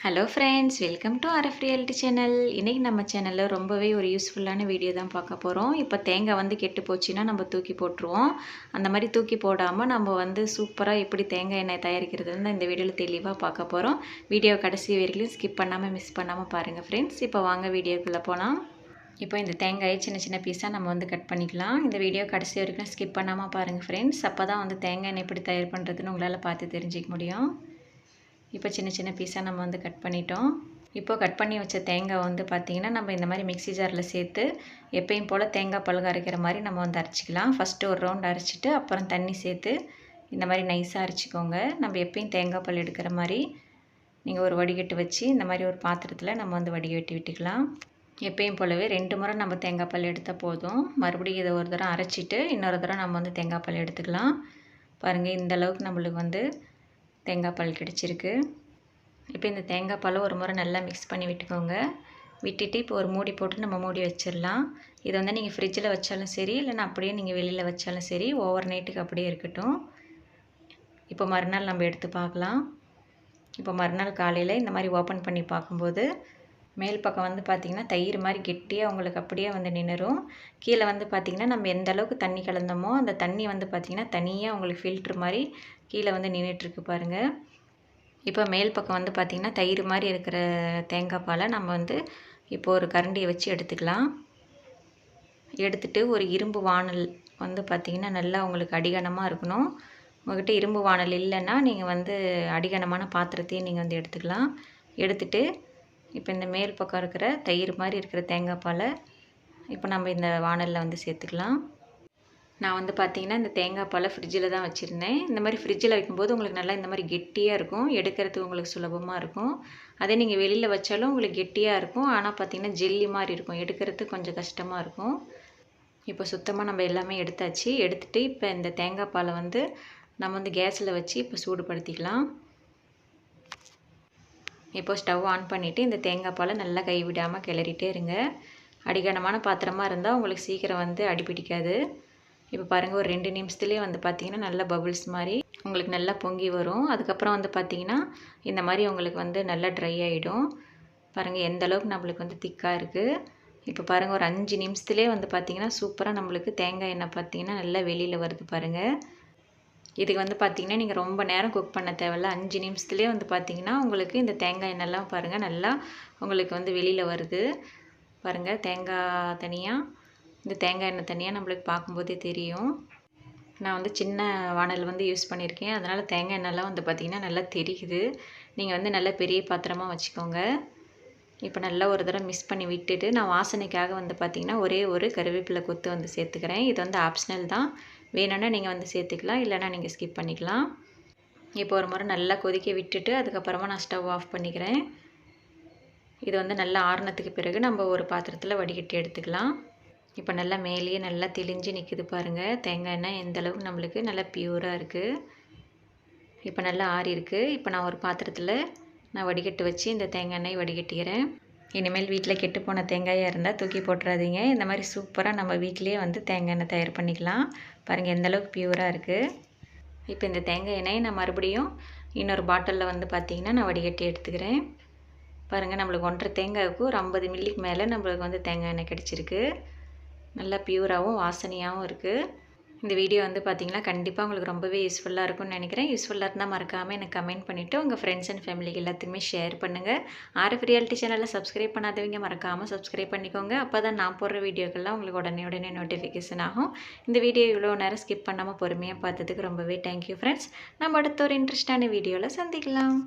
Hello friends welcome to RF reality channel இன்றைக்கி நம்ம சேனலில் ரொம்பவே ஒரு யூஸ்ஃபுல்லான வீடியோ தான் பார்க்க போகிறோம் இப்போ தேங்காய் வந்து கெட்டு போச்சுன்னா நம்ம தூக்கி போட்டுருவோம். அந்த மாதிரி தூக்கி போடாமல் நம்ம வந்து சூப்பராக எப்படி தேங்காய் எண்ணெய் தயாரிக்கிறதுன்னு இந்த வீடியோவில் தெளிவாக பார்க்க போகிறோம் வீடியோ கடைசி வரைக்கும் ஸ்கிப் பண்ணாமல் மிஸ் பண்ணாமல் பாருங்கள் ஃப்ரெண்ட்ஸ் இப்போ வாங்க வீடியோக்குள்ளே போகலாம் இப்போ இந்த தேங்காயை சின்ன சின்ன பீஸாக நம்ம வந்து கட் பண்ணிக்கலாம். இந்த வீடியோ கடைசி வரைக்கும் ஸ்கிப் பண்ணாமல் பாருங்கள் ஃப்ரெண்ட்ஸ் அப்போ தான் வந்து தேங்காய் எண்ணெய் எப்படி தயார் பண்ணுறதுன்னு உங்களால் பார்த்து தெரிஞ்சிக்க முடியும். இப்போ சின்ன சின்ன பீஸாக நம்ம வந்து கட் பண்ணிட்டோம். இப்போ கட் பண்ணி வச்ச தேங்காய் வந்து பார்த்திங்கன்னா நம்ம இந்த மாதிரி மிக்ஸி ஜாரில் சேர்த்து எப்பயும் போல் தேங்காய் பழுக அரைக்கிற மாதிரி நம்ம வந்து அரைச்சிக்கலாம். ஃபஸ்ட்டு ஒரு ரவுண்ட் அரைச்சிட்டு அப்புறம் தண்ணி சேர்த்து இந்த மாதிரி நைஸாக அரைச்சிக்கோங்க. நம்ம எப்பயும் தேங்காய் பல் எடுக்கிற மாதிரி நீங்கள் ஒரு வடிகட்டு வச்சு இந்த மாதிரி ஒரு பாத்திரத்தில் நம்ம வந்து வடிகட்டி விட்டுக்கலாம். எப்பயும் போலவே ரெண்டு முறை நம்ம தேங்காய் பல் எடுத்தால் போதும். மறுபடியும் இதை ஒரு தடவை அரைச்சிட்டு இன்னொரு தடவை நம்ம வந்து தேங்காய் பல் எடுத்துக்கலாம். பாருங்கள் இந்த அளவுக்கு நம்மளுக்கு வந்து தேங்காய் பால் கிடச்சிருக்கு. இப்போ இந்த தேங்காய் பாலை ஒரு முறை நல்லா மிக்ஸ் பண்ணி விட்டுக்கோங்க. விட்டுட்டு இப்போ ஒரு மூடி போட்டு நம்ம மூடி வச்சிடலாம். இதை வந்து நீங்கள் ஃப்ரிட்ஜில் வச்சாலும் சரி இல்லைன்னா அப்படியே நீங்கள் வெளியில் வச்சாலும் சரி ஓவர் நைட்டுக்கு அப்படியே இருக்கட்டும். இப்போ மறுநாள் நம்ம எடுத்து பார்க்கலாம். இப்போ மறுநாள் காலையில் இந்த மாதிரி ஓப்பன் பண்ணி பார்க்கும்போது மேல் பக்கம் வந்து பார்த்திங்கன்னா தயிர் மாதிரி கெட்டியாக உங்களுக்கு அப்படியே வந்து நின்றுரும் கீழே வந்து பார்த்திங்கன்னா நம்ம எந்த அளவுக்கு தண்ணி கலந்தோமோ அந்த தண்ணி வந்து பார்த்திங்கன்னா தனியாக உங்களுக்கு ஃபில்ட்ரு மாதிரி கீழே வந்து நின்றுட்டுருக்கு பாருங்கள் இப்போ மேல் பக்கம் வந்து பார்த்திங்கன்னா தயிர் மாதிரி இருக்கிற தேங்காய் பாலை நம்ம வந்து இப்போ ஒரு கரண்டியை வச்சு எடுத்துக்கலாம். எடுத்துட்டு ஒரு இரும்பு வானல் வந்து பார்த்திங்கன்னா நல்லா உங்களுக்கு அடிகனமாக இருக்கணும். உங்கள்கிட்ட இரும்பு வானல் இல்லைன்னா நீங்கள் வந்து அடிகனமான பாத்திரத்தையும் நீங்கள் வந்து எடுத்துக்கலாம். எடுத்துட்டு இப்போ இந்த மேல் பக்கம் இருக்கிற தயிர் மாதிரி இருக்கிற தேங்காய் பாலை இப்போ நம்ம இந்த வானலில் வந்து சேர்த்துக்கலாம். நான் வந்து பார்த்தீங்கன்னா இந்த தேங்காய் பாலை ஃப்ரிட்ஜில் தான் வச்சுருந்தேன். இந்த மாதிரி ஃப்ரிட்ஜில் வைக்கும்போது உங்களுக்கு நல்லா இந்த மாதிரி கெட்டியாக இருக்கும். எடுக்கிறதுக்கு உங்களுக்கு சுலபமாக இருக்கும். அதே நீங்கள் வெளியில் வச்சாலும் உங்களுக்கு கெட்டியாக இருக்கும். ஆனால் பார்த்தீங்கன்னா ஜெல்லி மாதிரி இருக்கும். எடுக்கிறதுக்கு கொஞ்சம் கஷ்டமாக இருக்கும். இப்போ சுத்தமாக நம்ம எல்லாமே எடுத்தாச்சு. எடுத்துகிட்டு இப்போ இந்த தேங்காய் பாலை வந்து நம்ம வந்து கேஸில் வச்சு இப்போ சூடுபடுத்திக்கலாம். இப்போ ஸ்டவ் ஆன் பண்ணிவிட்டு இந்த தேங்காய் பாலை நல்லா கைவிடாமல் கிளறிட்டே இருங்க. அடிகனமான பாத்திரமாக இருந்தால் உங்களுக்கு சீக்கிரம் வந்து அடிப்பிடிக்காது இப்போ பாருங்கள் ஒரு ரெண்டு நிமிஷத்துலேயே வந்து பார்த்திங்கன்னா நல்ல பபுள்ஸ் மாதிரி உங்களுக்கு நல்லா பொங்கி வரும். அதுக்கப்புறம் வந்து பார்த்திங்கன்னா இந்த மாதிரி உங்களுக்கு வந்து நல்லா ட்ரை ஆகிடும் பாருங்கள் எந்த அளவுக்கு நம்மளுக்கு வந்து திக்காக இருக்குது இப்போ பாருங்கள் ஒரு அஞ்சு நிமிஷத்துலேயே வந்து பார்த்திங்கன்னா சூப்பராக நம்மளுக்கு தேங்காய் எண்ணெய் பார்த்திங்கன்னா நல்லா வெளியில் வருது பாருங்கள் இதுக்கு வந்து பார்த்திங்கன்னா நீங்கள் ரொம்ப நேரம் குக் பண்ண தேவையில்ல. அஞ்சு நிமிஷத்துலேயே வந்து பார்த்திங்கன்னா உங்களுக்கு இந்த தேங்காய் எண்ணெய்லாம் பாருங்கள் நல்லா உங்களுக்கு வந்து வெளியில் வருது. பாருங்கள் தேங்காய் தனியாக இந்த தேங்காய் எண்ணெய் தனியாக நம்மளுக்கு பார்க்கும்போதே தெரியும். நான் வந்து சின்ன வானல் வந்து யூஸ் பண்ணியிருக்கேன். அதனால் தேங்காய் எண்ணெய்லாம் வந்து பார்த்திங்கன்னா நல்லா தெரியுது. நீங்கள் வந்து நல்லா பெரிய பாத்திரமாக வச்சுக்கோங்க. இப்போ நல்லா ஒரு தடவை மிஸ் பண்ணி விட்டுட்டு நான் வாசனைக்காக வந்து பார்த்திங்கன்னா ஒரே ஒரு கருவேப்பிலை கொத்து வந்து சேர்த்துக்கிறேன். இது வந்து ஆப்ஷனல் தான். வேணும்னா நீங்கள் வந்து சேர்த்துக்கலாம். இல்லைனா நீங்கள் ஸ்கிப் பண்ணிக்கலாம். இப்போ ஒரு முறை நல்லா கொதிக்க விட்டுட்டு அதுக்கப்புறமா நான் ஸ்டவ் ஆஃப் பண்ணிக்கிறேன். இது வந்து நல்லா ஆறுனத்துக்கு பிறகு நம்ம ஒரு பாத்திரத்தில் வடிகட்டி எடுத்துக்கலாம். இப்போ நல்லா மேலேயே நல்லா தெளிஞ்சு நிற்குது பாருங்கள் தேங்காய் எண்ணெய் எந்த அளவுக்கு நம்மளுக்கு நல்லா பியூராக இருக்குது இப்போ நல்லா ஆறி இருக்குது இப்போ நான் ஒரு பாத்திரத்தில் நான் வடிகட்டு வச்சு இந்த தேங்காய் எண்ணெய் வடிகட்டிக்கிறேன். இனிமேல் வீட்டில் கெட்டு போன தேங்காயாக இருந்தால் தூக்கி போட்டுறாதீங்க. இந்த மாதிரி சூப்பராக நம்ம வீட்டிலேயே வந்து தேங்காய் எண்ணெய் தயார் பண்ணிக்கலாம். பாருங்கள் எந்தளவுக்கு பியூராக இருக்குது இப்போ இந்த தேங்காய் எண்ணெயை நான் மறுபடியும் இன்னொரு பாட்டிலில் வந்து பார்த்திங்கன்னா நான் வடிகட்டி எடுத்துக்கிறேன். பாருங்கள் நம்மளுக்கு ஒன்றரை தேங்காய்க்கு ஒரு ஐம்பது மில்லிக்கு மேலே நம்மளுக்கு வந்து தேங்காய் எண்ணெய் கிடச்சிருக்கு. நல்லா பியூராகவும் வாசனையாகவும் இருக்குது இந்த வீடியோ வந்து பார்த்திங்கன்னா கண்டிப்பாக உங்களுக்கு ரொம்பவே யூஸ்ஃபுல்லாக இருக்கும்னு நினைக்கிறேன். யூஸ்ஃபுல்லாக இருந்தால் மறக்காமல் எனக்கு கமெண்ட் பண்ணிவிட்டு உங்கள் ஃப்ரெண்ட்ஸ் அண்ட் ஃபேமிலிக்கு எல்லாத்துக்குமே ஷேர் பண்ணுங்கள் ஆர்எஃப் ரியாலிட்டி சேனலில் சப்ஸ்கிரைப் பண்ணாதவங்க மறக்காமல் சப்ஸ்கிரைப் பண்ணிக்கோங்க. அப்போ தான் நான் போடுற வீடியோக்கெல்லாம் உங்களுக்கு உடனே உடனே நோட்டிஃபிகேஷன் ஆகும். இந்த வீடியோ இவ்வளோ நேரம் ஸ்கிப் பண்ணாமல் பொறுமையாக பார்த்ததுக்கு ரொம்பவே தேங்க்யூ ஃப்ரெண்ட்ஸ் நம்ம அடுத்த ஒரு இன்ட்ரெஸ்டான வீடியோவில் சந்திக்கலாம்.